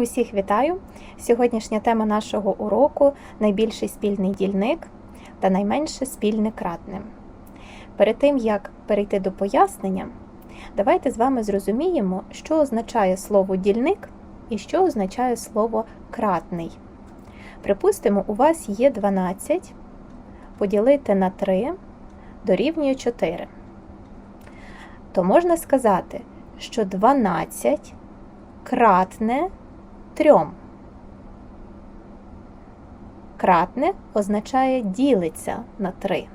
Усіх вітаю! Сьогоднішня тема нашого уроку найбільший спільний дільник та найменше спільне кратне. Перед тим як перейти до пояснення, давайте з вами зрозуміємо, що означає слово дільник і що означає слово кратний. Припустимо, у вас є 12, поділити на 3 дорівнює 4. То можна сказати, що 12 кратне трьом. Кратне означає ділиться на 3.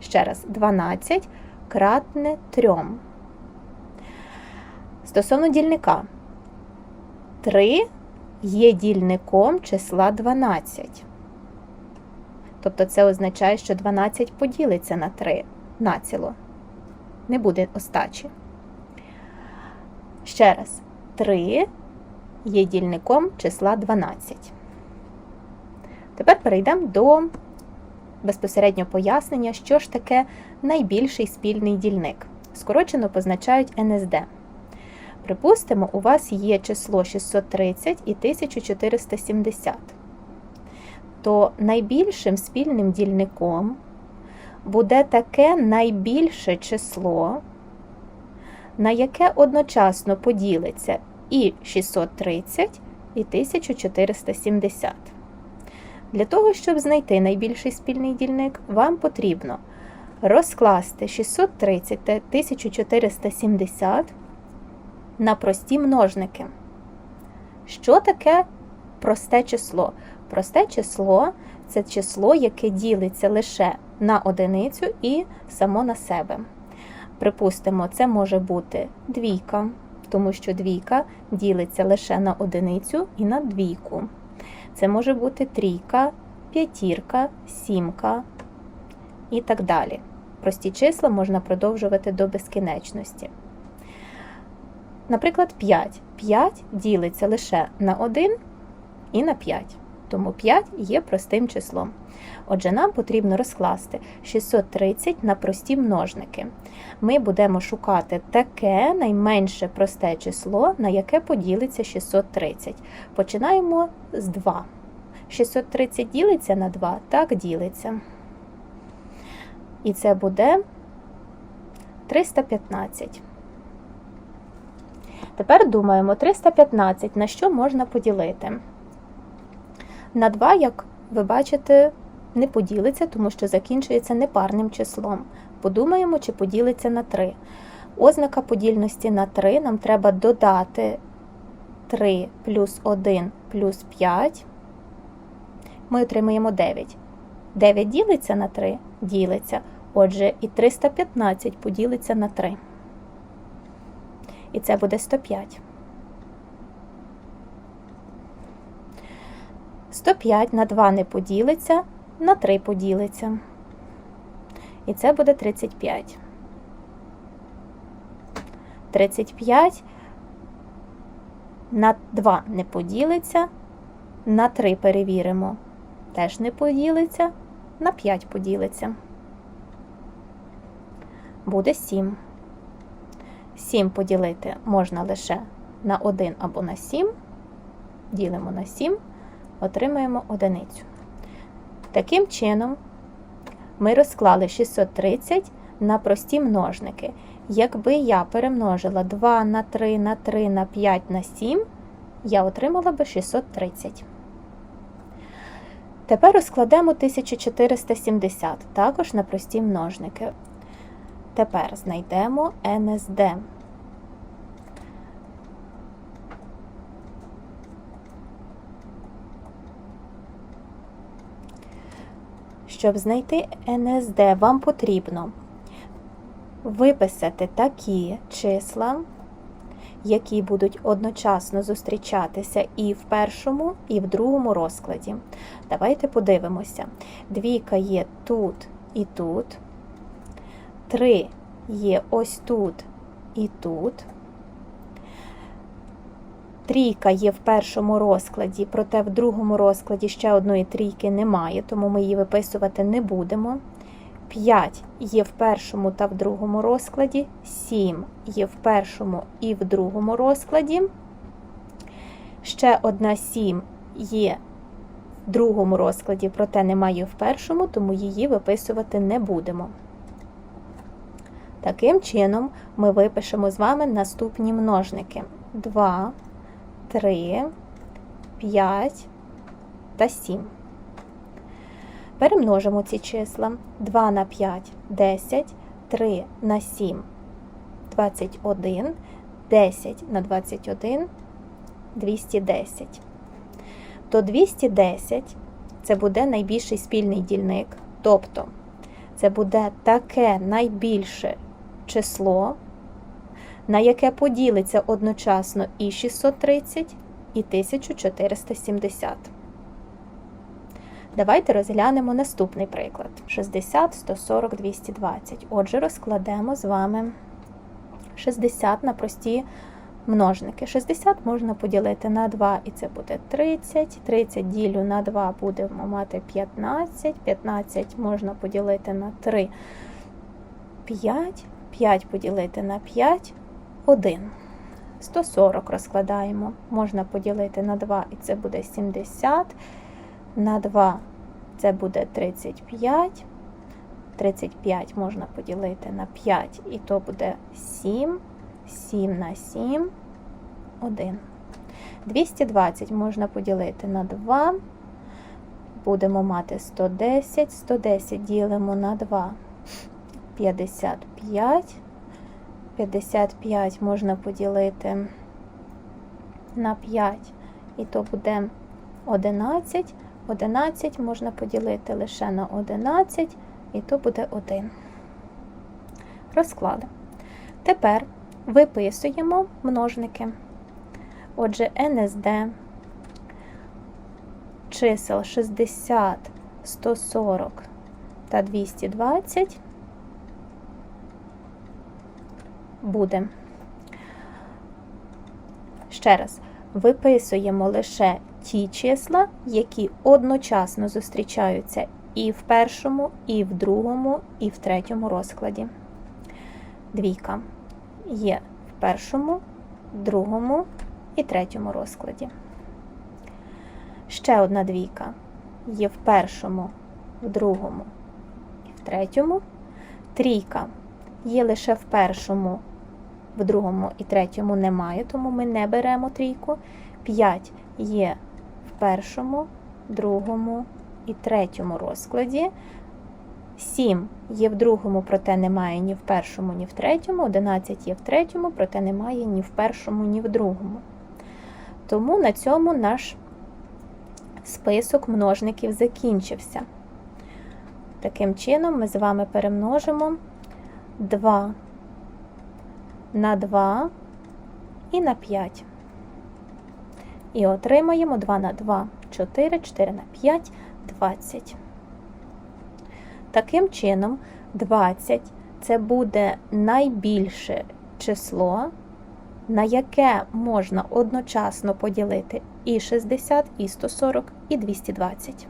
Ще раз, 12 кратне трьом. Стосовно дільника, 3 є дільником числа 12. Тобто це означає, що 12 поділиться на 3 націло. Не буде остачі. Ще раз, 3 є дільником числа 12. Тепер перейдемо до безпосередньо пояснення, що ж таке найбільший спільний дільник. Скорочено позначають НСД. Припустимо, у вас є число 630 і 1470. То найбільшим спільним дільником буде таке найбільше число, на яке одночасно поділиться і 630, і 1470. Для того, щоб знайти найбільший спільний дільник, вам потрібно розкласти 630 та 1470 на прості множники. Що таке просте число? Просте число це число, яке ділиться лише на одиницю і само на себе. Припустимо, це може бути двійка, тому що двійка ділиться лише на одиницю і на двійку. Це може бути трійка, п'ятірка, сімка і так далі. Прості числа можна продовжувати до безкінечності. Наприклад, 5. 5 ділиться лише на 1 і на 5. Тому 5 є простим числом. Отже, нам потрібно розкласти 630 на прості множники. Ми будемо шукати таке найменше просте число, на яке поділиться 630. Починаємо з 2. 630 ділиться на 2, так ділиться. І це буде 315. Тепер думаємо, 315 на що можна поділити? На 2, як ви бачите, не поділиться, тому що закінчується непарним числом. Подумаємо, чи поділиться на 3. Ознака подільності на 3 нам треба додати 3 плюс 1 плюс 5. Ми отримаємо 9. 9 ділиться на 3, ділиться. Отже, і 315 поділиться на 3. І це буде 105. 105 на 2 не поділиться, на 3 поділиться. І це буде 35. 35 на 2 не поділиться, на 3 перевіримо. Теж не поділиться, на 5 поділиться. Буде 7. 7 поділити можна лише на 1 або на 7. Ділимо на 7, отримаємо одиницю. Таким чином, ми розклали 630 на прості множники. Якби я перемножила 2 на 3 на 3 на 5 на 7, я отримала би 630. Тепер розкладемо 1470 також на прості множники. Тепер знайдемо НСД. Щоб знайти НСД, вам потрібно виписати такі числа, які будуть одночасно зустрічатися і в першому, і в другому розкладі. Давайте подивимося. Двійка є тут і тут. Три є ось тут і тут. Трійка є в першому розкладі, проте в другому розкладі ще одної трійки немає, тому ми її виписувати не будемо. 5 є в першому та в другому розкладі, 7 є в першому і в другому розкладі. Ще одна 7 є в другому розкладі, проте немає в першому, тому її виписувати не будемо. Таким чином, ми випишемо з вами наступні множники: 2, 3, 5 та 7. Перемножимо ці числа 2 на 5 10, 3 на 7 21, 10 на 21 210. То 210 це буде найбільший спільний дільник, тобто це буде таке найбільше число, на яке поділиться одночасно і 630, і 1470. Давайте розглянемо наступний приклад: 60, 140, 220. Отже, розкладемо з вами 60 на прості множники. 60 можна поділити на 2, і це буде 30. 30 ділю на 2 будемо мати 15. 15 можна поділити на 3, 5. 5 поділити на 5, 1. 140 розкладаємо. Можна поділити на 2, і це буде 70. На 2 це буде 35. 35 можна поділити на 5, і то буде 7. 7 на 7, 1. 220 можна поділити на 2. Будемо мати 110. 110 ділимо на 2. 55. 55 можна поділити на 5, і то буде 11. 11 можна поділити лише на 11, і то буде 1. Розклали. Тепер виписуємо множники. Отже, НСД чисел 60, 140 та 220 буде. Ще раз, виписуємо лише ті числа, які одночасно зустрічаються і в першому, і в другому, і в третьому розкладі. Двійка є в першому, другому і третьому розкладі. Ще одна двійка є в першому, в другому і в третьому. Трійка є лише в першому, в другому і третьому немає, тому ми не беремо трійку. 5 є в першому, другому і третьому розкладі. 7 є в другому, проте немає ні в першому, ні в третьому. 11 є в третьому, проте немає ні в першому, ні в другому. Тому на цьому наш список множників закінчився. Таким чином, ми з вами перемножимо 2 на 2 і на 5. І отримаємо 2 на 2, 4, 4 на 5, 20. Таким чином, 20 це буде найбільше число, на яке можна одночасно поділити і 60, і 140, і 220.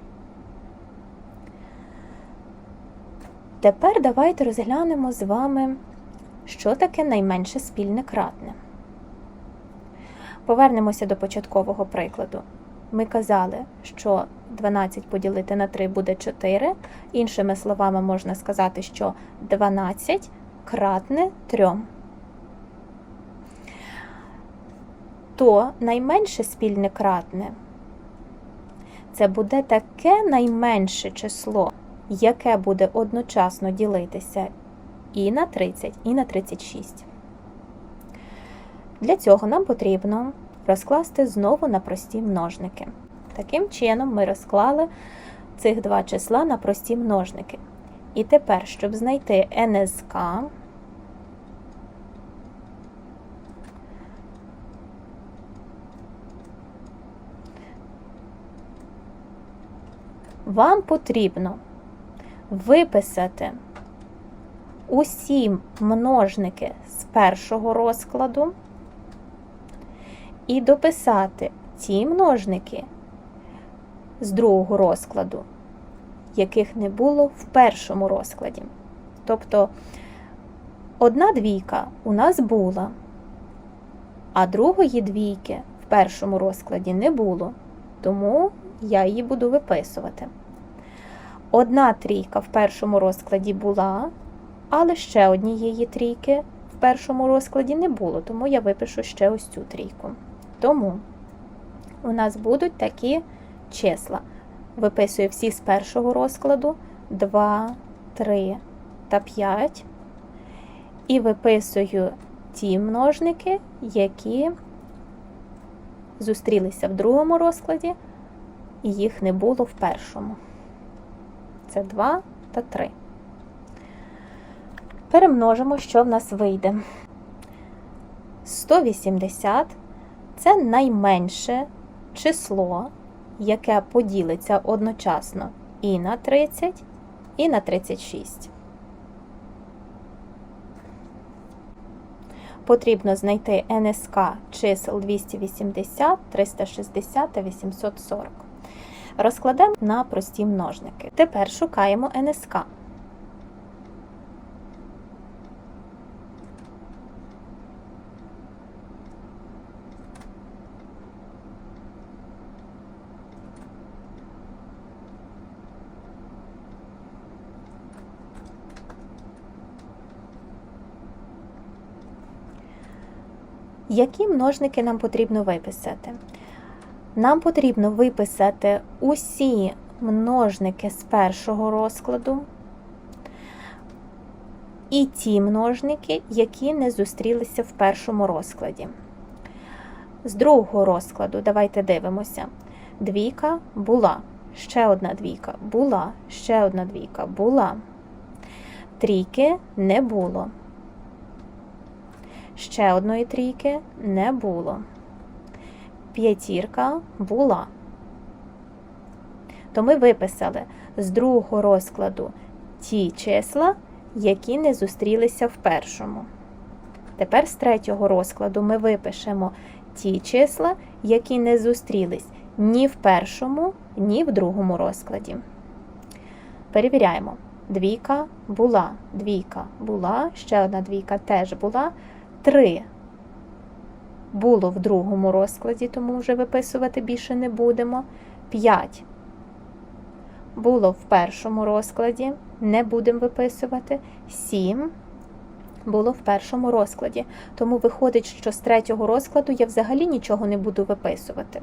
Тепер давайте розглянемо з вами, що таке найменше спільне кратне. Повернемося до початкового прикладу. Ми казали, що 12 поділити на 3 буде 4. Іншими словами, можна сказати, що 12 кратне 3. То найменше спільне кратне це буде таке найменше число, яке буде одночасно ділитися і на 30, і на 36. Для цього нам потрібно розкласти знову на прості множники. Таким чином, ми розклали цих два числа на прості множники. І тепер, щоб знайти НСК, вам потрібно виписати усі множники з першого розкладу і дописати ті множники з другого розкладу, яких не було в першому розкладі. Тобто одна двійка у нас була, а другої двійки в першому розкладі не було, тому я її буду виписувати. Одна трійка в першому розкладі була, але ще однієї трійки в першому розкладі не було, тому я випишу ще ось цю трійку. Тому у нас будуть такі числа. Виписую всі з першого розкладу 2, 3 та 5. І виписую ті множники, які зустрілися в другому розкладі, і їх не було в першому. Це 2 та 3. Перемножимо, що в нас вийде. 180 це найменше число, яке поділиться одночасно і на 30, і на 36. Потрібно знайти НСК чисел 280, 360 та 840. Розкладемо на прості множники. Тепер шукаємо НСК. Які множники нам потрібно виписати? Нам потрібно виписати усі множники з першого розкладу і ті множники, які не зустрілися в першому розкладі. З другого розкладу, давайте дивимося. Двійка була, ще одна двійка була, ще одна двійка була. Трійки не було. Ще одної трійки не було. П'ятірка була. То ми виписали з другого розкладу ті числа, які не зустрілися в першому. Тепер з третього розкладу ми випишемо ті числа, які не зустрілись ні в першому, ні в другому розкладі. Перевіряємо. Двійка була, двійка була, ще одна двійка теж була. 3 було в другому розкладі, тому вже виписувати більше не будемо. 5 було в першому розкладі, не будемо виписувати. 7 було в першому розкладі. Тому виходить, що з третього розкладу я взагалі нічого не буду виписувати.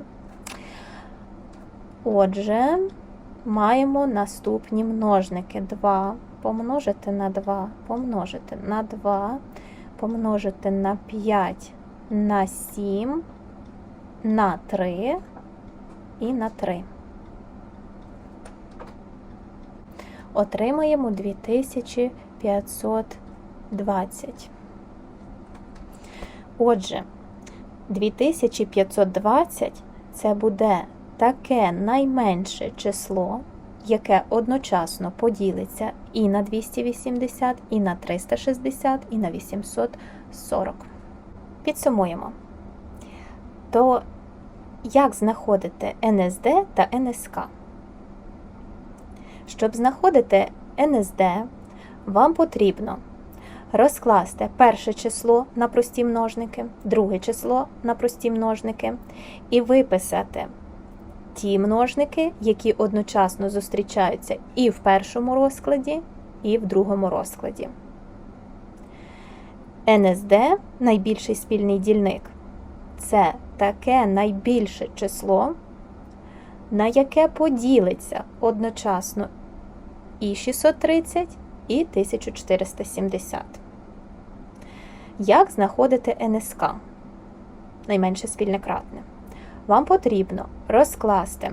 Отже, маємо наступні множники. 2 помножити на 2, помножити на 2 помножити на 5 на 7, на 3 і на 3. Отримаємо 2520. Отже, 2520 це буде таке найменше число яке одночасно поділиться і на 280, і на 360, і на 840. Підсумуємо. То як знаходити НСД та НСК? Щоб знаходити НСД, вам потрібно розкласти перше число на прості множники, друге число на прості множники і виписати ті множники, які одночасно зустрічаються і в першому розкладі, і в другому розкладі. НСД найбільший спільний дільник. Це таке найбільше число, на яке поділиться одночасно і 630, і 1470. Як знаходити НСК? Найменше спільне кратне? Вам потрібно розкласти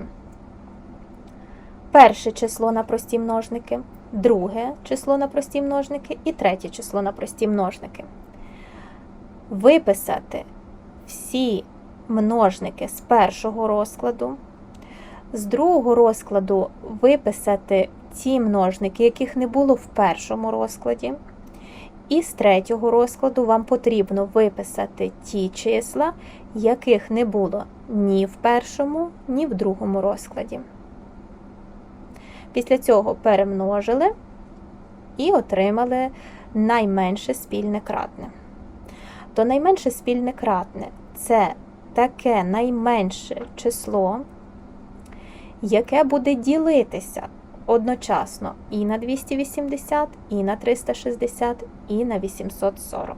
перше число на прості множники, друге число на прості множники і третє число на прості множники. Виписати всі множники з першого розкладу, з другого розкладу виписати ті множники, яких не було в першому розкладі. І з третього розкладу вам потрібно виписати ті числа, яких не було ні в першому, ні в другому розкладі. Після цього перемножили і отримали найменше спільне кратне. То найменше спільне кратне це таке найменше число, яке буде ділитися одночасно і на 280, і на 360, і на 840.